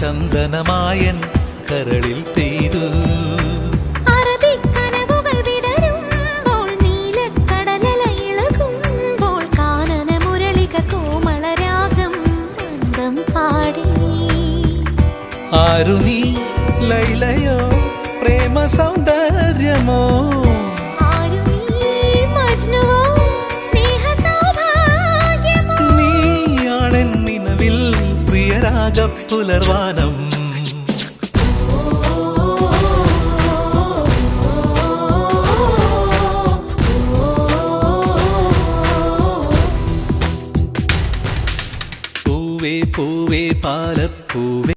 ചന്ദനമായൻ കരളിൽ പെയ്തു. അറബിക്കനവുകൾ വിടരുമ്പോൾ നീലക്കടലല ഇളകുമ്പോൾ കാനന മുരളിക കോമളരാഗം മന്ദം പാടി. ആരു ലൈലയോ? പ്രേമ സൗന്ദര്യമോ? സ്നേഹ സൗഭാഗ്യമോ? നീയാണെൻ നിലവിൽ പ്രിയരാഗ പുലർവാനം. പൂവേ പൂവേ പാലപ്പ